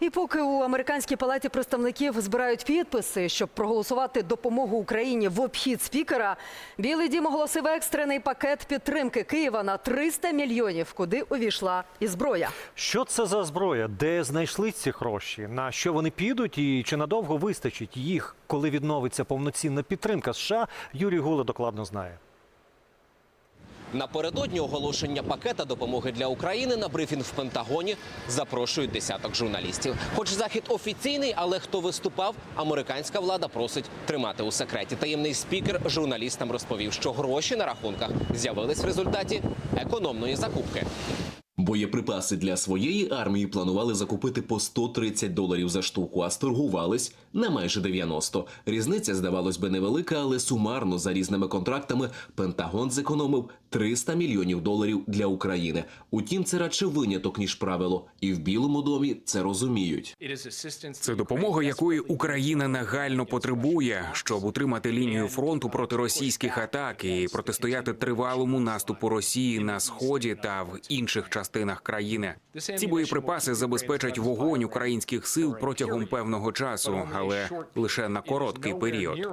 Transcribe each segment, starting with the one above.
І поки у американській палаті представників збирають підписи, щоб проголосувати допомогу Україні в обхід спікера, Білий Дім оголосив екстрений пакет підтримки Києва на 300 мільйонів, куди увійшла і зброя. Що це за зброя? Де знайшли ці гроші? На що вони підуть і чи надовго вистачить їх, коли відновиться повноцінна підтримка США? Юрій Гула докладно знає. Напередодні оголошення пакета допомоги для України на брифінг в Пентагоні запрошують десяток журналістів. Хоч захід офіційний, але хто виступав, американська влада просить тримати у секреті. Таємний спікер журналістам розповів, що гроші на рахунках з'явились в результаті економної закупки. Боєприпаси для своєї армії планували закупити по 130 доларів за штуку, а сторгувались на майже 90. Різниця, здавалось би, невелика, але сумарно за різними контрактами Пентагон зекономив 300 мільйонів доларів для України. Утім, це радше виняток ніж правило, і в Білому домі це розуміють. Це допомога, якої Україна нагально потребує, щоб утримати лінію фронту проти російських атак і протистояти тривалому наступу Росії на сході та в інших частинах країни. Ці боєприпаси забезпечать вогонь українських сил протягом певного часу, але лише на короткий період.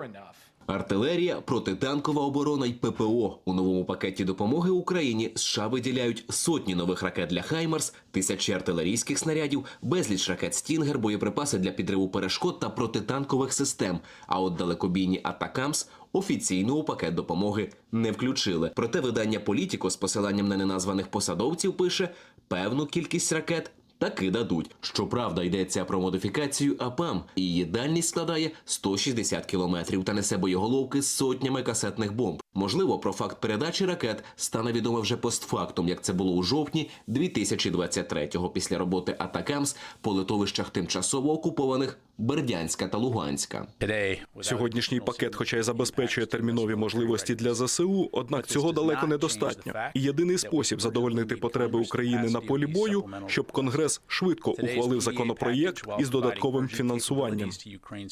Артилерія, протитанкова оборона й ППО у новому пакеті допомоги Україні США виділяють сотні нових ракет для Хаймарс, тисячі артилерійських снарядів, безліч ракет Стінгер, боєприпаси для підриву перешкод та протитанкових систем. А от далекобійні Атакамс офіційно у пакет допомоги не включили. Проте видання Політіко з посиланням на неназваних посадовців пише певну кількість ракет таки дадуть. Щоправда, йдеться про модифікацію АПАМ. Її дальність складає 160 кілометрів та несе боєголовки з сотнями касетних бомб. Можливо, про факт передачі ракет стане відомо вже постфактум, як це було у жовтні 2023-го після роботи Атакамс по литовищах тимчасово окупованих Бердянська та Луганська. Сьогоднішній пакет, хоча й забезпечує термінові можливості для ЗСУ, однак цього далеко недостатньо. І єдиний спосіб задовольнити потреби України на полі бою, щоб Конгрес швидко ухвалив законопроєкт із додатковим фінансуванням.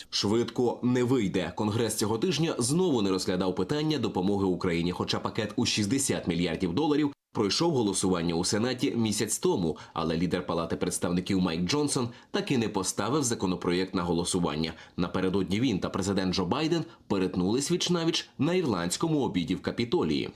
Швидко не вийде. Конгрес цього тижня знову не розглядав питання допомоги Україні, хоча пакет у 60 мільярдів доларів пройшов голосування у Сенаті місяць тому, але лідер Палати представників Майк Джонсон таки не поставив законопроєкт на голосування. Напередодні він та президент Джо Байден перетнулись віч на ірландському обіді в Капітолії.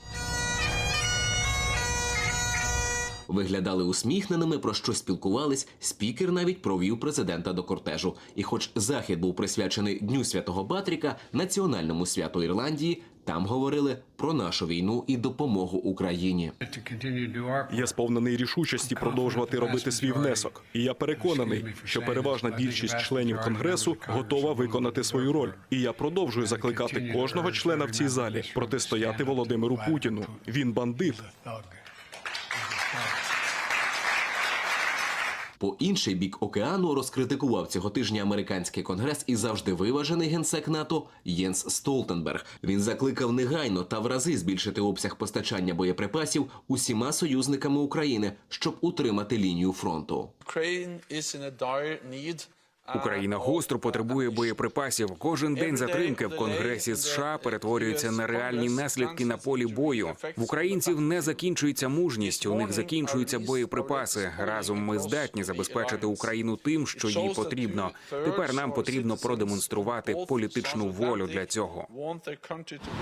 Виглядали усміхненими, про що спілкувались. Спікер навіть провів президента до кортежу. І, хоч захід був присвячений Дню Святого Батріка, національному святу Ірландії, там говорили про нашу війну і допомогу Україні. Я сповнений рішучості продовжувати робити свій внесок, і я переконаний, що переважна більшість членів конгресу готова виконати свою роль. І я продовжую закликати кожного члена в цій залі протистояти Володимиру Путіну. Він бандит. По інший бік океану розкритикував цього тижня американський конгрес і завжди виважений генсек НАТО Єнс Столтенберг. Він закликав негайно та в рази збільшити обсяг постачання боєприпасів усіма союзниками України, щоб утримати лінію фронту. Ukraine is in a. Україна гостро потребує боєприпасів. Кожен день затримки в Конгресі США перетворюється на реальні наслідки на полі бою. В українців не закінчується мужність, у них закінчуються боєприпаси. Разом ми здатні забезпечити Україну тим, що їй потрібно. Тепер нам потрібно продемонструвати політичну волю для цього.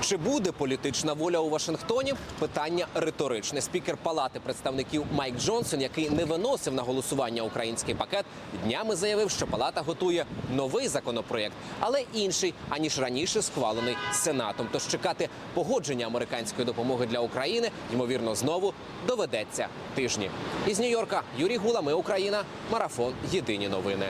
Чи буде політична воля у Вашингтоні? Питання риторичне. Спікер Палати представників Майк Джонсон, який не виносив на голосування український пакет, днями заявив, що палата готує новий законопроєкт, але інший аніж раніше схвалений сенатом. Тож чекати погодження американської допомоги для України ймовірно знову доведеться тижні. Із Нью-Йорка Юрій Гула, ми Україна, марафон. Єдині новини.